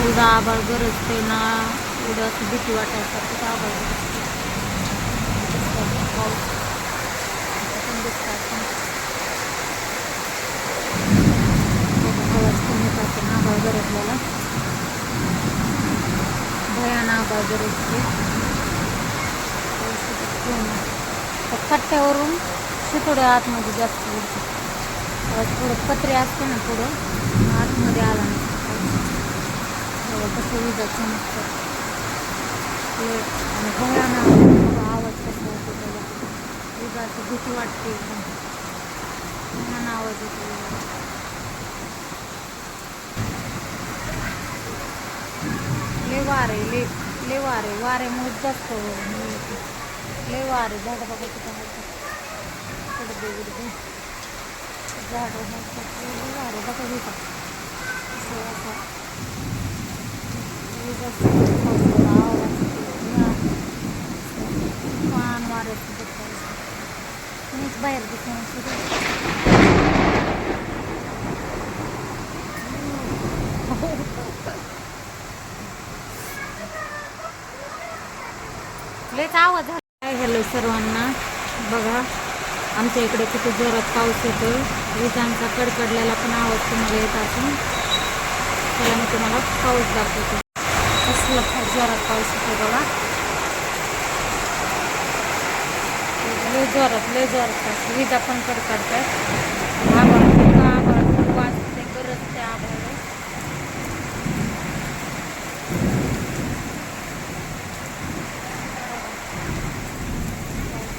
उद्या आभाळ गरजते ना उद्या असं भीती वाटायसारखं आभाळ गरजते दिसतात पाऊस पण दिसतात पण कमी करते ना आभाळ गरजलेला भयान आभाळ गरजते पाऊस इथं पूर्ण. त्या कट्ट्यावरून शितोडे आतमध्ये जास्त उडते थोडं पत्रे असते ना थोडं आतमध्ये आला नाही तेव्हा कसं विजा चमकतात लय आणि भयान आवाज आवाज कसा होतो त्याला विजाची भीती वाटते एकदम आवाज येतो विजाचा. वारे लय लय वारे वाऱ्यामुळे जास्त ले वारे झाडं बघा कुठं आहेत पडदे झाडं आहेत वारे बघा विजा असं असं विजाचा आवाज वाऱ्याचं मीच बाहेर दिसून सुरू लयच आवाज झाला हॅलो सर्वांना. बघा आमच्या इकडे किती जोरात पाऊस येतो विजांचा कडकडलेला पण आवाज तुम्हाला येत असून त्याला मी तुम्हाला पाऊस दाखवतो. कसला जोरात पाऊस येतो बघा लय जोरात लय जोरात पाऊस विजा पण कडकडतात आभाळ खूप आभाळ खूप वाजते गरजते आभाळ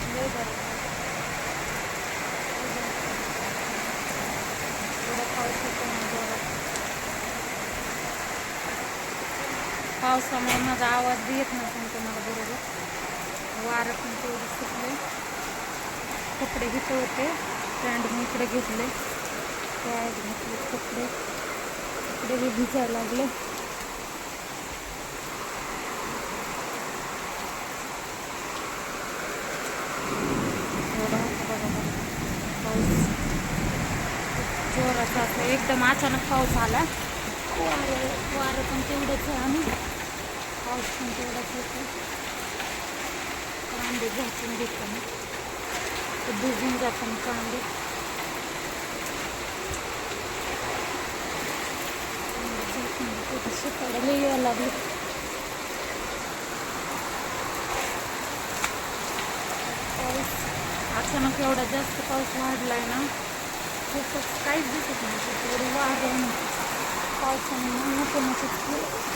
लय जोरात एवढा पाऊस येतो ना जोरात पावसामुळे माझा आवाज बी येत नसेल तुम्हाला बरोबर वारं पण तेवढं सुटले. कपडे घेतले होते पॅन्ट मी इकडे घेतले. पॅन्ट घेतले कपडे. कपडे बी भिजायला लागले. एवढा पाऊस. जोराचा एकदम अचानक पाऊस आला. वारं वारं पण तेवढंच आहे आणि. पाऊस पण तेवढाच येतो कांदे घासून घेतो मी भिजून जातात कांदे कांदे झाकून यायला लागले पाऊस अचानक एवढा जास्त पाऊस वाढलाय ना खूपच काहीच दिसत नाही तिथे एवढं वारं आहे ना पावसाने नको नको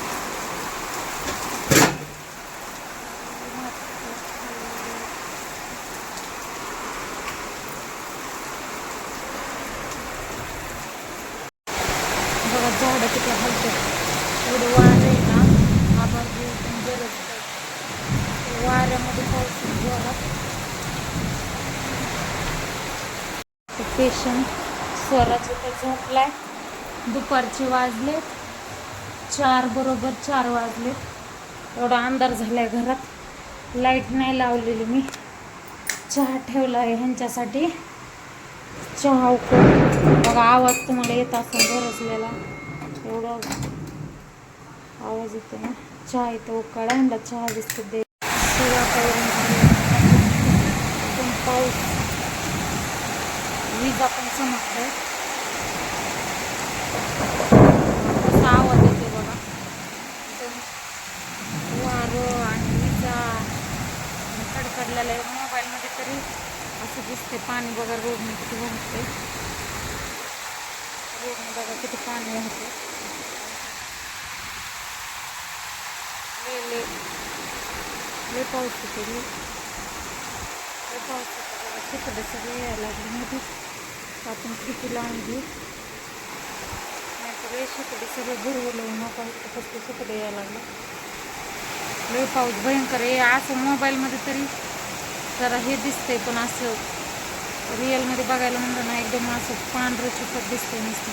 बघा झाडं किती हलतात एवढं वारे आहे ना आभार घेऊन गरज वाऱ्यामध्ये पाऊस जोरात पेशंट स्वराज इथे झोपलाय. दुपारचे वाजले चार बरोबर चार वाजले एवढा अंधार झालाय घरात. लाइट नाही लावलेली मी. चहा ठेवला आहे ह्यांच्यासाठी. चहा उकळ बघा आवाज तुम्हाला येत असेल गरजलेला. एवढं आवाज येतो ना? चहा येतो उकळा चहा बिस्किट दे. सगळं करून पाऊस. विजा पण चमकतंय. कसा आवाज येते बघा. वारं आणि विजा. कडकडलेलं आहे. मोबाईलमध्ये तरी असं दिसते पाणी बघा रोडने किती वाहते बघा किती पाणी वाहते लय लय. पाऊस येतो लय पाऊस येतो बघा. तिकडे सगळे यायला लागले मध्ये. आपण किती लावून घेऊ. नाहीतर हे शिकडे सगळे भरवलं नको फक्त शिकडे यायला लागलं. लय पाऊस भयंकर आहे. असं मोबाईलमध्ये तरी जरा हे दिसतंय पण असं रिअलमध्ये बघायला म्हणलं ना एकदम असं पांढरं छुपत दिसतंय नुसतं.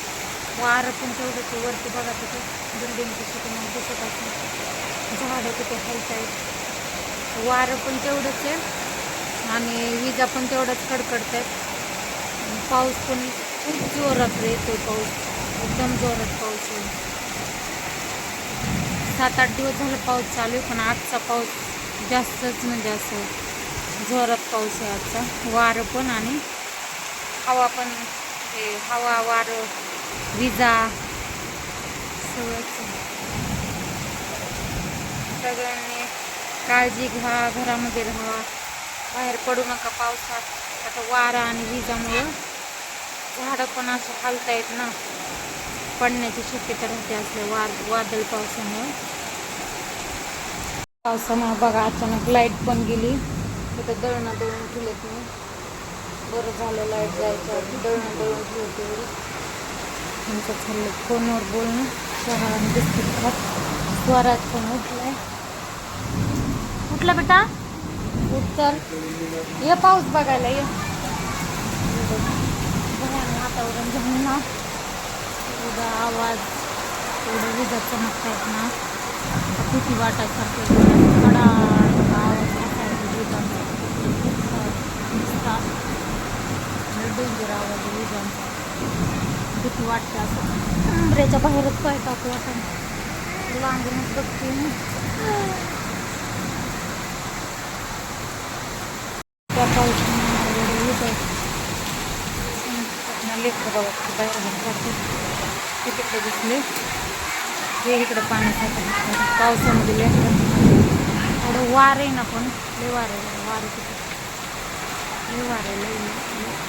वारं पण तेवढंच आहे वरती बघा तिथे बिल्डिंग कशी तुम्हाला दिसत असेल झाडं तिथे हलतायत वारं पण तेवढंच आहे. आणि विजा पण तेवढंच कडकडत आहेत. पाऊस पण खूप जोरात येतो पाऊस. एकदम जोरात पाऊस आहे. सात आठ दिवस झालं पाऊस चालू आहे पण आजचा पाऊस जास्तच म्हणजे असं जोरात पाऊस आहे आजचा. वारं पण आणि हवा पण हे हवा वारं विजा सगळंच. सगळ्यांनी काळजी घ्या घरामध्ये राहा. बाहेर पडू नका पावसात. आता वारा आणि विजामुळं झाडं पण असं हालतायत ना. पडण्याची शक्यता राहते असल्या वाद वादळ पावसामुळं. पावसामुळे बघा अचानक लाइट पण गेली. तिथं दळणं दळून ठेवलेत मी. बरं झालं लाइट जायचं दळणं दळून ठेवते तुमचं चाललं फोनवर बोलणं. आणि बिस्किट खात. स्वराज पण उठलाय. उठला बेटा. उठ तर. ये पाऊस बघायला ये. वातावरण झालं ना. एवढा आवाज एवढं विजा चमकतायत ना. किती वाटायसारखं कडा आवाज डेंजर आवाज विजांचा. किती वाटतं असं. उंबऱ्याच्या बाहेरच पाय टाकू आपण? लांबूनच बघते मी. त्या पावसामुळे एवढं विजा लेकरं बघा किती बाहेर बाहेर ते तिकडे दिसले. हे इकडं पाणी साठवलं पावसामध्ये लेकरं एवढं वार आहे ना पण लय वार आहे. वार किती लय वार आहे लय लय.